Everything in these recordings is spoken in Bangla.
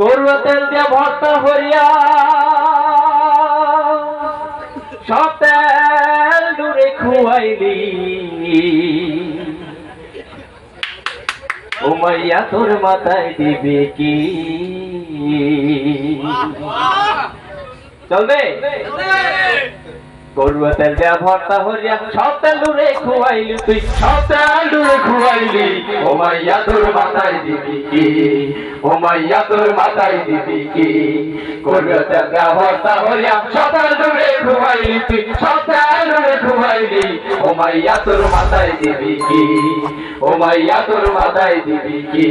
করুয়া তেল দিয়া ভর্তা হরিয়া সব তেল দূরে খুয়াইলি। উমাইয়া তোর মাথায় দিবে কি? চলবে। গরুয়া তেল দেয়া ভর্তা হরিয়া সব দূরে খুয়াইলি, তুই দূরে খুয়াইলি। ও মাইয়া, তোর মাথায় দিবি কি? ও মাইয়া, তোর মাথায় দিবি কি? গরুয়া তেল দেয়া ভর্তা হরিয়া সব তেল দূরে খুয়াইলি, তুই সব খুয়াইলি ও মাইয়া তোর মাথায় দিবি কি? ও মাইয়া তোর মাথায় দিবি কি?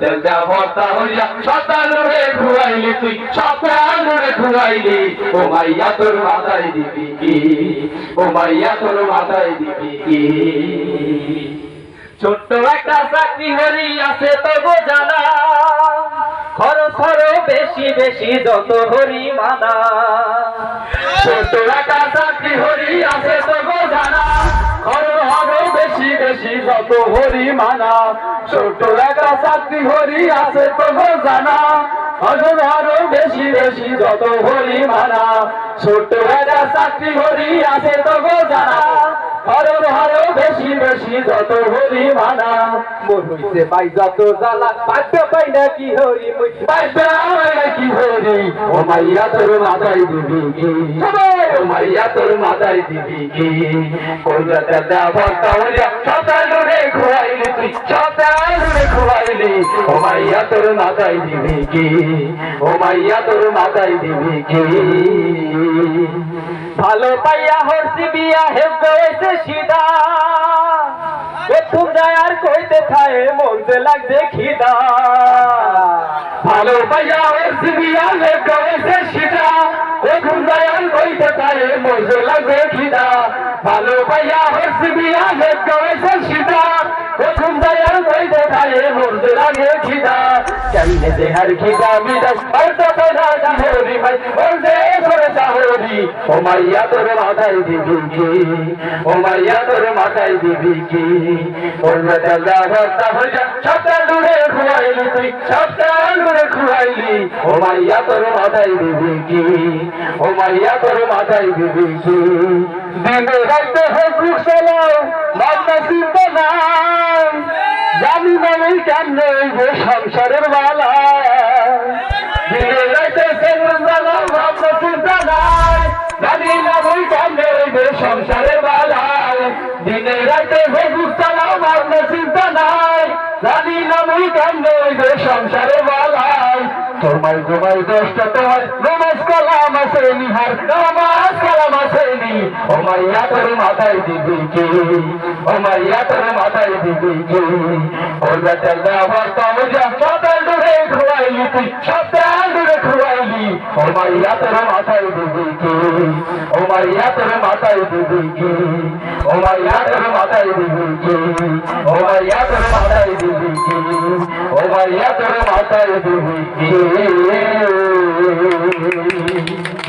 তেল দেয়া ভর্তা তেল দূরে খুয়াইলি তুই তেল দূরে ও মাইয়া তোর মাথায় দিবি কি? ও মাইয়া তোর মাথায় দিবি কি? ছোট্ট একটা চাকরি হরি আছে তো গো জানা, খরচ খরচ বেশি বেশি যত হরি মানা ছোট্ট একটা চাকরি হরি আছে তো জানা। খরচ খরচ বেশি বেশি যত হরি মানা ছোট্ট একটা চাকরি হরি আছে তো জানা। খরচ আরও বেশি বেশি যত হরি মানা ছোট্ট একটা চাকরি হরি আছে তো জানা। খরচ খরচ বেশি বেশি যত হরি মানা। মোর হইছে পাই যত জ্বালা পাইতে পাই না কি হরি মুই পাইতে পাই না কি হরি? ও মাইয়া তোর মাথায় দিবি কি? ও মাইয়া তোর মাথায় দিবি কি? কলকাতা দা ভর্তা হইয়া রে খুয়াইলি তুই সকাল রে খুয়াইলি ও মাইয়া তোর মাথায় দিবি কি? ও মাইয়া তোর মাথায় দিবি কি? ভালো পাইয়া হরছি বিয়া হে কইছে সিদা প্রথম যায় আর কইতে থায়ে মনতে লাগছে খিদা। ভালো পাইয়া হরছি বিয়া হে কইছে সিদা প্রথম যায় আর কইতে থায়ে মনতে লাগছে খিদা। ভালো পাইয়া হরছি বিয়া হে কইছে কেমনে দেহার খিদা মিদাস আর তো না হরি ভাই বলতে করে চাহরি ও মাইয়া তোর মাথায় দিবি কি? ও মাইয়া তোর মাথায় দিবি কি? বলবে চালা ভর্তা হইয়া দূরে খুয়াইলি তুই সপ্তাহ দূরে খুয়াইলি ও মাইয়া তোর মাথায় দিবি কি? ও মাইয়া তোর মাথায় দিবি কি? দিনে রাইতে ফেসবুক চালাও মাথা চিন্তা কেমনে যে সংসারের বালা রাইতে ফেসবুক চালাও মাথা চিন্তা নাই। জানি যে সংসারের বালা দিনে রাইতে ফেসবুক চালাও মাথা চিন্তা নাই। জানি না ওই কেমনে যে সংসারের বালা তোমার ঘুমাই দশটা তোমার নমাজ কালাম আছে নিহার নমাজ কালাম আছে নি। ও মাইয়া তোর মাথায় দিবি কি? ও মাইয়া তোর মাথায় দিবি কি? ও বেটার দাবার তামজা সকাল দূরে খুয়াইলি তুই সকাল দূরে খুয়াইলি ও মাইয়া তোর মাথায় দিবি কি? ও মাইয়া তোর মাথায় দিবি কি? ও মাইয়া তোর মাথায় দিবি কি? ও মাইয়া তোর মাথায় দিবি কি? ও মাইয়া তোর মাথায় দিবি কি